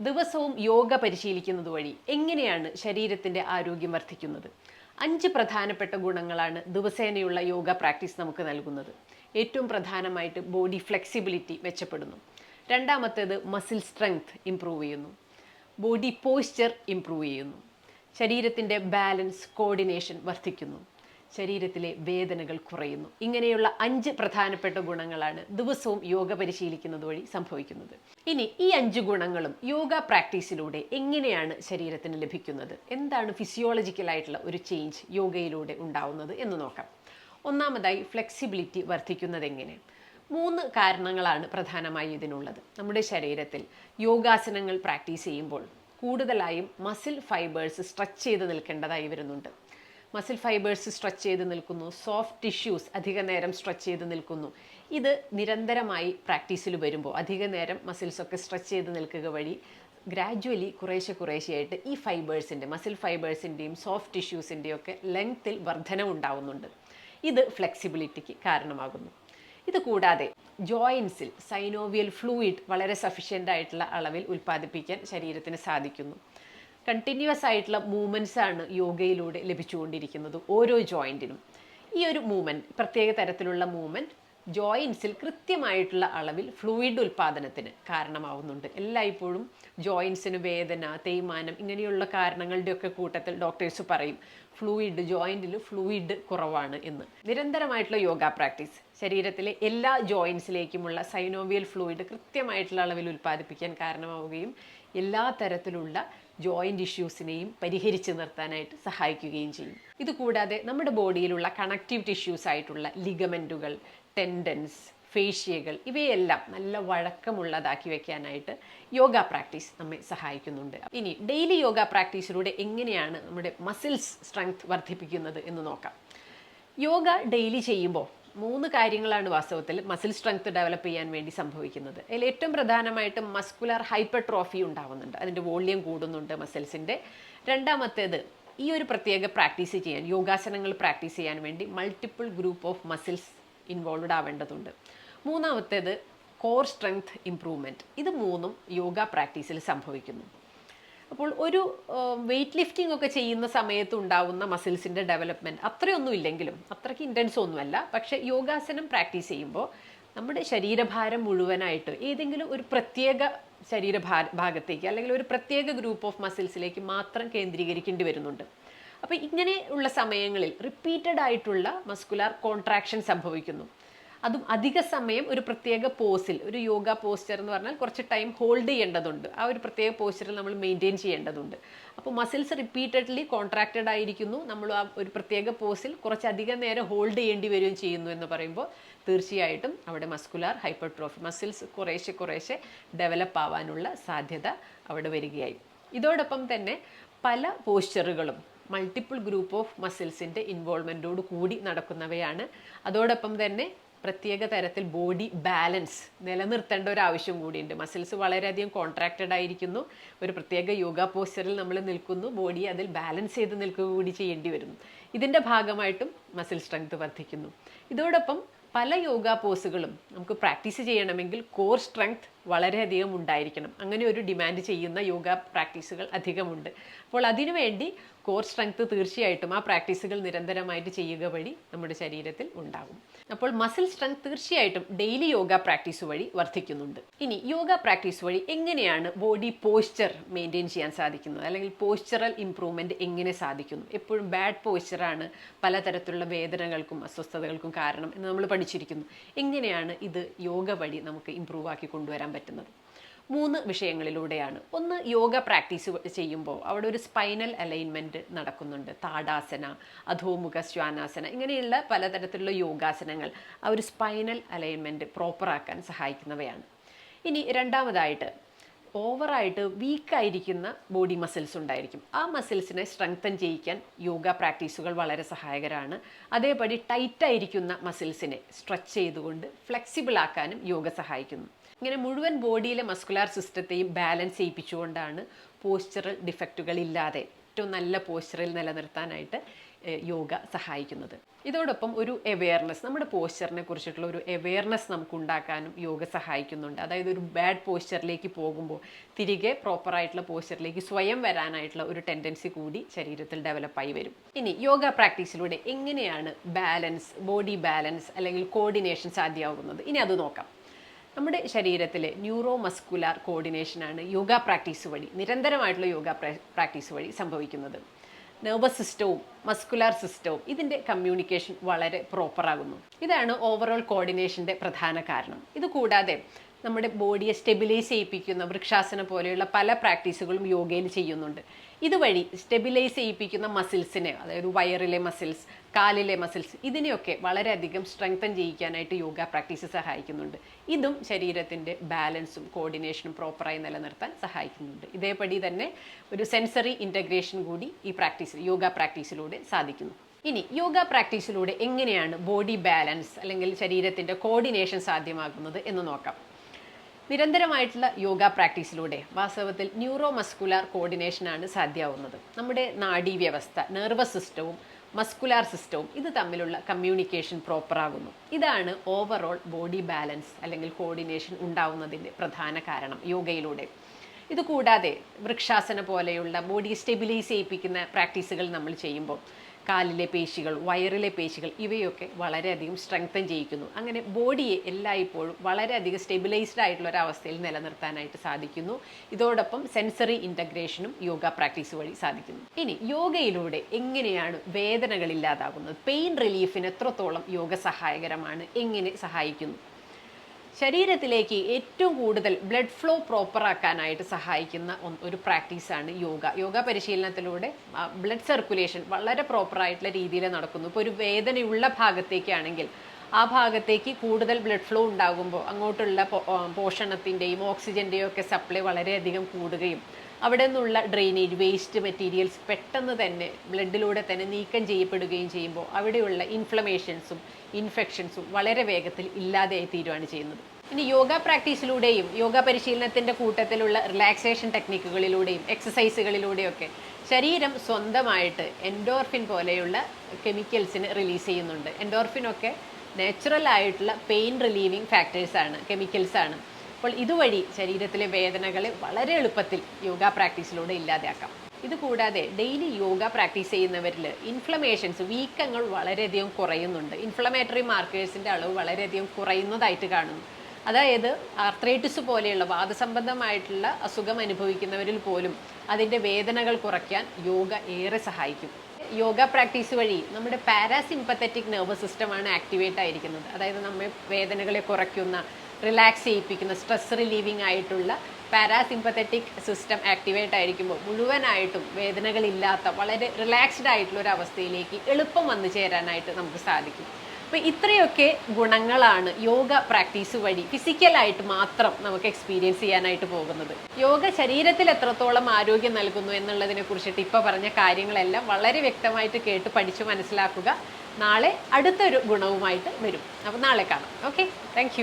ദിവസവും യോഗ പരിശീലിക്കുന്നത് വഴി എങ്ങനെയാണ് ശരീരത്തിന്റെ ആരോഗ്യം വർദ്ധിക്കുന്നത്? അഞ്ച് പ്രധാനപ്പെട്ട ഗുണങ്ങളാണ് ദിവസേനയുള്ള യോഗ പ്രാക്ടീസ് നമുക്ക് നൽകുന്നത്. ഏറ്റവും പ്രധാനമായിട്ട് ബോഡി ഫ്ലെക്സിബിലിറ്റി മെച്ചപ്പെടുന്നു. രണ്ടാമത്തേത് മസിൽ സ്ട്രെങ്ത് ഇംപ്രൂവ് ചെയ്യുന്നു. ബോഡി പോസ്ചർ ഇംപ്രൂവ് ചെയ്യുന്നു. ശരീരത്തിന്റെ ബാലൻസ് കോർഡിനേഷൻ വർദ്ധിക്കുന്നു. ശരീരത്തിലെ വേദനകൾ കുറയുന്നു. ഇങ്ങനെയുള്ള അഞ്ച് പ്രധാനപ്പെട്ട ഗുണങ്ങളാണ് ദിവസവും യോഗ പരിശീലിക്കുന്നത് വഴി സംഭവിക്കുന്നത്. ഇനി ഈ അഞ്ച് ഗുണങ്ങളും യോഗ പ്രാക്ടീസിലൂടെ എങ്ങനെയാണ് ശരീരത്തിന് ലഭിക്കുന്നത്? എന്താണ് ഫിസിയോളജിക്കലായിട്ടുള്ള ഒരു ചേഞ്ച് യോഗയിലൂടെ ഉണ്ടാവുന്നത് എന്ന് നോക്കാം. ഒന്നാമതായി ഫ്ലെക്സിബിലിറ്റി വർദ്ധിക്കുന്നത് എങ്ങനെ? മൂന്ന് കാരണങ്ങളാണ് പ്രധാനമായി ഇതിനുള്ളത്. നമ്മുടെ ശരീരത്തിൽ യോഗാസനങ്ങൾ പ്രാക്ടീസ് ചെയ്യുമ്പോൾ കൂടുതലായും മസിൽ ഫൈബേഴ്സ് സ്ട്രെച്ച് ചെയ്ത് നിൽക്കേണ്ടതായി വരുന്നുണ്ട്. മസിൽ ഫൈബേഴ്സ് സ്ട്രെച്ച് ചെയ്ത് നിൽക്കുന്നു. സോഫ്റ്റ് ടിഷ്യൂസ് അധിക നേരം സ്ട്രെച്ച് ചെയ്ത് നിൽക്കുന്നു. ഇത് നിരന്തരമായി പ്രാക്ടീസിൽ വരുമ്പോൾ അധിക നേരം മസിൽസൊക്കെ സ്ട്രെച്ച് ചെയ്ത് നിൽക്കുക വഴി ഗ്രാജുവലി കുറേശ്ശെ കുറേശ്ശെയായിട്ട് ഈ ഫൈബേഴ്സിന്റെ മസിൽ ഫൈബേഴ്സിന്റെയും സോഫ്റ്റ് ടിഷ്യൂസിന്റെയും ഒക്കെ ലെങ്ത്തിൽ വർധന ഉണ്ടാവുന്നുണ്ട്. ഇത് ഫ്ലെക്സിബിലിറ്റിക്ക് കാരണമാകുന്നു. ഇത് കൂടാതെ ജോയിൻസിൽ സൈനോവിയൽ ഫ്ലൂയിഡ് വളരെ സഫിഷ്യന്റ് ആയിട്ടുള്ള അളവിൽ ഉൽപ്പാദിപ്പിക്കാൻ ശരീരത്തിന് സാധിക്കുന്നു. കണ്ടിന്യൂസ് ആയിട്ടുള്ള മൂവ്മെന്റ്സ് ആണ് യോഗയിലൂടെ ലഭിച്ചുകൊണ്ടിരിക്കുന്നത് ഓരോ ജോയിന്റിനും ഈ ഒരു മൂവ്മെന്റ് പ്രത്യേക തരത്തിലുള്ള മൂവ്മെന്റ് ജോയിൻസിൽ കൃത്യമായിട്ടുള്ള അളവിൽ ഫ്ലൂയിഡ് ഉൽപ്പാദനത്തിന് കാരണമാവുന്നുണ്ട്. എല്ലായ്പ്പോഴും ജോയിൻസിന് വേദന തേയ്മാനം ഇങ്ങനെയുള്ള കാരണങ്ങളുടെയൊക്കെ കൂട്ടത്തിൽ ഡോക്ടേഴ്സ് പറയും ഫ്ലൂയിഡ് ജോയിന്റിൽ ഫ്ലൂയിഡ് കുറവാണ് എന്ന്. നിരന്തരമായിട്ടുള്ള യോഗ പ്രാക്ടീസ് ശരീരത്തിലെ എല്ലാ ജോയിൻസിലേക്കുമുള്ള സൈനോവിയൽ ഫ്ലൂയിഡ് കൃത്യമായിട്ടുള്ള അളവിൽ ഉൽപ്പാദിപ്പിക്കാൻ കാരണമാവുകയും എല്ലാ തരത്തിലുള്ള ജോയിന്റ് ഇഷ്യൂസിനെയും പരിഹരിച്ച് നിർത്താനായിട്ട് സഹായിക്കുകയും ചെയ്യും. ഇതുകൂടാതെ നമ്മുടെ ബോഡിയിലുള്ള കണക്റ്റീവ് ടിഷ്യൂസ് ആയിട്ടുള്ള ലിഗമെന്റുകൾ ടെൻഡൻസ് ഫേഷ്യകൾ ഇവയെല്ലാം നല്ല വഴക്കമുള്ളതാക്കി വെക്കാനായിട്ട് യോഗ പ്രാക്ടീസ് നമ്മെ സഹായിക്കുന്നുണ്ട്. ഇനി ഡെയിലി യോഗ പ്രാക്ടീസിലൂടെ എങ്ങനെയാണ് നമ്മുടെ മസിൽസ് സ്ട്രെങ്ത് വർദ്ധിപ്പിക്കുന്നത് എന്ന് നോക്കാം. യോഗ ഡെയിലി ചെയ്യുമ്പോൾ മൂന്ന് കാര്യങ്ങളാണ് വാസ്തവത്തിൽ മസിൽ സ്ട്രെങ്ത് ഡെവലപ്പ് ചെയ്യാൻ വേണ്ടി സംഭവിക്കുന്നത്. അതിൽ ഏറ്റവും പ്രധാനമായിട്ട് മസ്കുലർ ഹൈപ്പർട്രോഫി ഉണ്ടാവുന്നുണ്ട്. അതിന്റെ വോള്യം കൂടുന്നുണ്ട് മസിൽസിന്റെ രണ്ടാമത്തേത് ഈ ഒരു പ്രത്യേക പ്രാക്ടീസ് ചെയ്യാൻ യോഗാസനങ്ങൾ പ്രാക്ടീസ് ചെയ്യാൻ വേണ്ടി multiple group of muscles involved ആവേണ്ടതുണ്ട്. മൂന്നാമത്തേത് കോർ സ്ട്രെങ്ത് ഇംപ്രൂവ്മെന്റ് ഇത് മൂന്നും യോഗ പ്രാക്ടീസിൽ സംഭവിക്കുന്നു. അപ്പോൾ ഒരു വെയിറ്റ് ലിഫ്റ്റിംഗ് ഒക്കെ ചെയ്യുന്ന സമയത്ത് ഉണ്ടാവുന്ന മസിൽസിന്റെ ഡെവലപ്മെന്റ് അത്രയൊന്നും ഇല്ലെങ്കിലും അത്രയ്ക്ക് ഇന്റൻസ് ഒന്നുമല്ല. പക്ഷേ യോഗാസനം പ്രാക്ടീസ് ചെയ്യുമ്പോൾ നമ്മുടെ ശരീരഭാരം മുഴുവനായിട്ട് ഏതെങ്കിലും ഒരു പ്രത്യേക ശരീരഭാ ഭാഗത്തേക്ക് അല്ലെങ്കിൽ ഒരു പ്രത്യേക ഗ്രൂപ്പ് ഓഫ് മസിൽസിലേക്ക് മാത്രം കേന്ദ്രീകരിക്കേണ്ടി വരുന്നുണ്ട്. അപ്പോൾ ഇങ്ങനെയുള്ള സമയങ്ങളിൽ റിപ്പീറ്റഡ് ആയിട്ടുള്ള മസ്കുലാർ കോൺട്രാക്ഷൻ സംഭവിക്കുന്നു. അതും അധിക സമയം ഒരു പ്രത്യേക പോസിൽ ഒരു യോഗ പോസ്ചർ എന്ന് പറഞ്ഞാൽ കുറച്ച് ടൈം ഹോൾഡ് ചെയ്യേണ്ടതുണ്ട്. ആ ഒരു പ്രത്യേക പോസ്ചറിൽ നമ്മൾ മെയിന്റെയിൻ ചെയ്യേണ്ടതുണ്ട്. അപ്പോൾ മസിൽസ് റിപ്പീറ്റഡ്ലി കോൺട്രാക്റ്റഡ് ആയിരിക്കുന്നു. നമ്മൾ ആ ഒരു പ്രത്യേക പോസിൽ കുറച്ചധികം നേരം ഹോൾഡ് ചെയ്യേണ്ടി വരികയും ചെയ്യുന്നു എന്ന് പറയുമ്പോൾ തീർച്ചയായിട്ടും അവിടെ മസ്കുലാർ ഹൈപ്പർട്രോഫി മസിൽസ് കുറേശ്ശെ കുറേശ്ശെ ഡെവലപ്പ് ആവാനുള്ള സാധ്യത അവിടെ വരികയായി. ഇതോടൊപ്പം തന്നെ പല പോസ്ചറുകളും മൾട്ടിപ്പിൾ ഗ്രൂപ്പ് ഓഫ് മസിൽസിന്റെ ഇൻവോൾവ്മെന്റോട് കൂടി നടക്കുന്നവയാണ്. അതോടൊപ്പം തന്നെ പ്രത്യേക തരത്തിൽ ബോഡി ബാലൻസ് നിലനിർത്തേണ്ട ഒരു ആവശ്യം കൂടിയുണ്ട്. മസിൽസ് വളരെയധികം കോൺട്രാക്റ്റഡ് ആയിരിക്കുന്നു. ഒരു പ്രത്യേക യോഗ പോസ്റ്ററിൽ നമ്മൾ നിൽക്കുന്നു. ബോഡി അതിൽ ബാലൻസ് ചെയ്ത് നിൽക്കുക കൂടി ചെയ്യേണ്ടി വരുന്നു. ഇതിന്റെ ഭാഗമായിട്ടും മസിൽ സ്ട്രെങ്ത് വർദ്ധിക്കുന്നു. ഇതോടൊപ്പം പല യോഗ പോസുകളും നമുക്ക് പ്രാക്ടീസ് ചെയ്യണമെങ്കിൽ കോർ സ്ട്രെങ്ത് വളരെയധികം ഉണ്ടായിരിക്കണം. അങ്ങനെ ഒരു ഡിമാൻഡ് ചെയ്യുന്ന യോഗ പ്രാക്ടീസുകൾ അധികമുണ്ട്. അപ്പോൾ അതിനുവേണ്ടി കോർ സ്ട്രെങ്ത് തീർച്ചയായിട്ടും ആ പ്രാക്ടീസുകൾ നിരന്തരമായിട്ട് ചെയ്യുക വഴി നമ്മുടെ ശരീരത്തിൽ ഉണ്ടാകും. അപ്പോൾ മസിൽ സ്ട്രെങ്ത് തീർച്ചയായിട്ടും ഡെയിലി യോഗ പ്രാക്ടീസ് വഴി വർദ്ധിക്കുന്നുണ്ട്. ഇനി യോഗ പ്രാക്ടീസ് വഴി എങ്ങനെയാണ് ബോഡി പോസ്ചർ മെയിന്റെയിൻ ചെയ്യാൻ സാധിക്കുന്നത്? അല്ലെങ്കിൽ പോസ്ചറൽ ഇംപ്രൂവ്മെന്റ് എങ്ങനെ സാധിക്കുന്നു? എപ്പോഴും ബാഡ് പോസ്ചറാണ് പലതരത്തിലുള്ള വേദനകൾക്കും അസ്വസ്ഥതകൾക്കും കാരണം എന്ന് നമ്മൾ പഠിച്ചിരിക്കുന്നു. എങ്ങനെയാണ് ഇത് യോഗ വഴി നമുക്ക് ഇമ്പ്രൂവ് ആക്കി കൊണ്ടുവരാൻ പറ്റുന്നത്? മൂന്ന് വിഷയങ്ങളിലൂടെയാണ്. ഒന്ന് യോഗ പ്രാക്ടീസ് ചെയ്യുമ്പോൾ അവിടെ ഒരു സ്പൈനൽ അലൈൻമെന്റ് നടക്കുന്നുണ്ട്. താടാസന അധോമുഖ ശ്വാനാസന ഇങ്ങനെയുള്ള പലതരത്തിലുള്ള യോഗാസനങ്ങൾ ആ ഒരു സ്പൈനൽ അലൈൻമെന്റ് പ്രോപ്പറാക്കാൻ സഹായിക്കുന്നവയാണ്. ഇനി രണ്ടാമതായിട്ട് ഓവറായിട്ട് വീക്കായിരിക്കുന്ന ബോഡി മസിൽസ് ഉണ്ടായിരിക്കും. ആ മസിൽസിനെ സ്ട്രെങ്തൻ ചെയ്യിക്കാൻ യോഗ പ്രാക്ടീസുകൾ വളരെ സഹായകരമാണ് അതേപടി ടൈറ്റായിരിക്കുന്ന മസിൽസിനെ സ്ട്രെച്ച് ചെയ്തുകൊണ്ട് ഫ്ലെക്സിബിൾ ആക്കാനും യോഗ സഹായിക്കുന്നു. ഇങ്ങനെ മുഴുവൻ ബോഡിയിലെ മസ്കുലാർ സിസ്റ്റത്തെയും ബാലൻസ് ചെയ്യിപ്പിച്ചുകൊണ്ടാണ് പോസ്ചറൽ ഡിഫക്റ്റുകൾ ഇല്ലാതെ ഏറ്റവും നല്ല പോസ്ചറിൽ നിലനിർത്താനായിട്ട് യോഗ സഹായിക്കുന്നത്. ഇതോടൊപ്പം ഒരു അവെയർനെസ് നമ്മുടെ പോസ്ചറിനെ കുറിച്ചിട്ടുള്ള ഒരു അവെയർനെസ് നമുക്ക് ഉണ്ടാക്കാനും യോഗ സഹായിക്കുന്നുണ്ട്. അതായത് ഒരു ബാഡ് പോസ്ചറിലേക്ക് പോകുമ്പോൾ തിരികെ പ്രോപ്പറായിട്ടുള്ള പോസ്ചറിലേക്ക് സ്വയം വരാനായിട്ടുള്ള ഒരു ടെൻഡൻസി കൂടി ശരീരത്തിൽ ഡെവലപ്പായി വരും. ഇനി യോഗ പ്രാക്ടീസിലൂടെ എങ്ങനെയാണ് ബാലൻസ് ബോഡി ബാലൻസ് അല്ലെങ്കിൽ കോർഡിനേഷൻ സാധ്യമാകുന്നത്? ഇനി അത് നോക്കാം. നമ്മുടെ ശരീരത്തിലെ ന്യൂറോ മസ്കുലാർ കോർഡിനേഷനാണ് യോഗ പ്രാക്ടീസ് വഴി നിരന്തരമായിട്ടുള്ള യോഗ പ്രാക്ടീസ് വഴി സംഭവിക്കുന്നത്. നെർവസ് സിസ്റ്റവും മസ്കുലാർ സിസ്റ്റവും ഇതിന്റെ കമ്മ്യൂണിക്കേഷൻ വളരെ പ്രോപ്പറാകുന്നു ഇതാണ് ഓവറോൾ കോർഡിനേഷന്റെ പ്രധാന കാരണം. ഇത് കൂടാതെ നമ്മുടെ ബോഡിയെ സ്റ്റെബിലൈസ് ചെയ്യിപ്പിക്കുന്ന വൃക്ഷാസന പോലെയുള്ള പല പ്രാക്ടീസുകളും യോഗയിൽ ചെയ്യുന്നുണ്ട്. ഇതുവഴി സ്റ്റെബിലൈസ് ചെയ്യിപ്പിക്കുന്ന മസിൽസിനെ അതായത് വയറിലെ മസിൽസ് കാലിലെ മസിൽസ് ഇതിനെയൊക്കെ വളരെയധികം സ്ട്രെങ്തൻ ചെയ്യിക്കാനായിട്ട് യോഗ പ്രാക്ടീസ് സഹായിക്കുന്നുണ്ട്. ഇതും ശരീരത്തിന്റെ ബാലൻസും കോർഡിനേഷനും പ്രോപ്പറായി നിലനിർത്താൻ സഹായിക്കുന്നുണ്ട്. ഇതേപടി തന്നെ ഒരു സെൻസറി ഇന്റഗ്രേഷൻ കൂടി ഈ പ്രാക്ടീസ് യോഗ പ്രാക്ടീസിലൂടെ സാധിക്കുന്നു. ഇനി യോഗ പ്രാക്ടീസിലൂടെ എങ്ങനെയാണ് ബോഡി ബാലൻസ് അല്ലെങ്കിൽ ശരീരത്തിന്റെ കോർഡിനേഷൻ സാധ്യമാകുന്നത് എന്ന് നോക്കാം. നിരന്തരമായിട്ടുള്ള യോഗ പ്രാക്ടീസിലൂടെ വാസ്തവത്തിൽ ന്യൂറോ മസ്കുലാർ കോർഡിനേഷനാണ് സാധ്യമാവുന്നത്. നമ്മുടെ നാഡീവ്യവസ്ഥ നെർവസ് സിസ്റ്റവും മസ്കുലാർ സിസ്റ്റവും ഇത് തമ്മിലുള്ള കമ്മ്യൂണിക്കേഷൻ പ്രോപ്പറാകുന്നു ഇതാണ് ഓവറോൾ ബോഡി ബാലൻസ് അല്ലെങ്കിൽ കോർഡിനേഷൻ ഉണ്ടാവുന്നതിന്റെ പ്രധാന കാരണം യോഗയിലൂടെ. ഇത് കൂടാതെ വൃക്ഷാസന പോലെയുള്ള ബോഡി സ്റ്റെബിലൈസ് ചെയ്യിപ്പിക്കുന്ന പ്രാക്ടീസുകൾ നമ്മൾ ചെയ്യുമ്പോൾ കാലിലെ പേശികൾ വയറിലെ പേശികൾ ഇവയൊക്കെ വളരെയധികം സ്ട്രെങ്തൻ ചെയ്യിക്കുന്നു. അങ്ങനെ ബോഡിയെ എല്ലായ്പ്പോഴും വളരെയധികം സ്റ്റെബിലൈസ്ഡ് ആയിട്ടുള്ള ഒരു അവസ്ഥയിൽ നിലനിർത്താനായിട്ട് സാധിക്കുന്നു. ഇതോടൊപ്പം സെൻസറി ഇന്റഗ്രേഷനും യോഗ പ്രാക്ടീസ് വഴി സാധിക്കുന്നു. ഇനി യോഗയിലൂടെ എങ്ങനെയാണ് വേദനകൾ ഇല്ലാതാകുന്നത്? പെയിൻ റിലീഫിന് എത്രത്തോളം യോഗ സഹായകരമാണ്? എങ്ങനെ സഹായിക്കുന്നു? ശരീരത്തിലേക്ക് ഏറ്റവും കൂടുതൽ ബ്ലഡ് ഫ്ലോ പ്രോപ്പറാക്കാനായിട്ട് സഹായിക്കുന്ന ഒരു പ്രാക്ടീസാണ് യോഗ. യോഗ പരിശീലനത്തിലൂടെ ബ്ലഡ് സർക്കുലേഷൻ വളരെ പ്രോപ്പറായിട്ടുള്ള രീതിയിൽ നടക്കുന്നു. ഇപ്പോൾ ഒരു വേദനയുള്ള ഭാഗത്തേക്കാണെങ്കിൽ ആ ഭാഗത്തേക്ക് കൂടുതൽ ബ്ലഡ് ഫ്ലോ ഉണ്ടാകുമ്പോൾ അങ്ങോട്ടുള്ള പോഷണത്തിന്റെയും ഓക്സിജന്റെയും ഒക്കെ സപ്ലൈ വളരെയധികം കൂടുകയും അവിടെ നിന്നുള്ള ഡ്രെയിനേജ് വേസ്റ്റ് മെറ്റീരിയൽസ് പെട്ടെന്ന് തന്നെ ബ്ലഡിലൂടെ തന്നെ നീക്കം ചെയ്യപ്പെടുകയും ചെയ്യുമ്പോൾ അവിടെയുള്ള ഇൻഫ്ലമേഷൻസും ഇൻഫെക്ഷൻസും വളരെ വേഗത്തിൽ ഇല്ലാതെയായി തീരുവാണ് ചെയ്യുന്നത്. ഇനി യോഗ പ്രാക്ടീസിലൂടെയും യോഗ പരിശീലനത്തിന്റെ കൂട്ടത്തിലുള്ള റിലാക്സേഷൻ ടെക്നിക്കുകളിലൂടെയും എക്സസൈസുകളിലൂടെയൊക്കെ ശരീരം സ്വന്തമായിട്ട് എൻഡോർഫിൻ പോലെയുള്ള കെമിക്കൽസിന് റിലീസ് ചെയ്യുന്നുണ്ട്. എൻഡോർഫിനൊക്കെ നാച്ചുറൽ ആയിട്ടുള്ള പെയിൻ റിലീവിങ് ഫാക്ടേഴ്സാണ് കെമിക്കൽസാണ് അപ്പോൾ ഇതുവഴി ശരീരത്തിലെ വേദനകളെ വളരെ എളുപ്പത്തിൽ യോഗ പ്രാക്ടീസിലൂടെ ഇല്ലാതെയാക്കാം. ഇതുകൂടാതെ ഡെയിലി യോഗ പ്രാക്ടീസ് ചെയ്യുന്നവരിൽ ഇൻഫ്ലമേഷൻസ് വീക്കങ്ങൾ വളരെയധികം കുറയുന്നുണ്ട്. ഇൻഫ്ലമേറ്ററി മാർക്കേഴ്സിന്റെ അളവ് വളരെയധികം കുറയുന്നതായിട്ട് കാണുന്നു. അതായത് ആർത്രൈറ്റിസ് പോലെയുള്ള വാദസംബന്ധമായിട്ടുള്ള അസുഖം അനുഭവിക്കുന്നവരിൽ പോലും അതിന്റെ വേദനകൾ കുറയ്ക്കാൻ യോഗ ഏറെ സഹായിക്കും. യോഗ പ്രാക്ടീസ് വഴി നമ്മുടെ പാരാസിമ്പത്തറ്റിക് നെർവസ് സിസ്റ്റമാണ് ആക്ടിവേറ്റ് ആയിരിക്കുന്നത്. അതായത് നമ്മെ വേദനകളെ കുറയ്ക്കുന്ന റിലാക്സ് ചെയ്യിപ്പിക്കുന്ന സ്ട്രെസ് റിലീവിംഗ് ആയിട്ടുള്ള പാരാസിമ്പത്തറ്റിക് സിസ്റ്റം ആക്ടിവേറ്റ് ആയിരിക്കുമ്പോൾ മുഴുവനായിട്ടും വേദനകളില്ലാത്ത വളരെ റിലാക്സ്ഡ് ആയിട്ടുള്ള ഒരു അവസ്ഥയിലേക്ക് എളുപ്പം വന്നു ചേരാനായിട്ട് നമുക്ക് സാധിക്കും. അപ്പോൾ ഇത്രയൊക്കെ ഗുണങ്ങളാണ് യോഗ പ്രാക്ടീസ് വഴി ഫിസിക്കലായിട്ട് മാത്രം നമുക്ക് എക്സ്പീരിയൻസ് ചെയ്യാനായിട്ട് പോകുന്നത്. യോഗ ശരീരത്തിൽ എത്രത്തോളം ആരോഗ്യം നൽകുന്നു എന്നുള്ളതിനെ കുറിച്ചിട്ട് ഇപ്പോൾ പറഞ്ഞ കാര്യങ്ങളെല്ലാം വളരെ വ്യക്തമായിട്ട് കേട്ട് പഠിച്ചു മനസ്സിലാക്കുക. നാളെ അടുത്തൊരു ഗുണവുമായിട്ട് വരും. അപ്പോൾ നാളെ കാണാം. Okay thank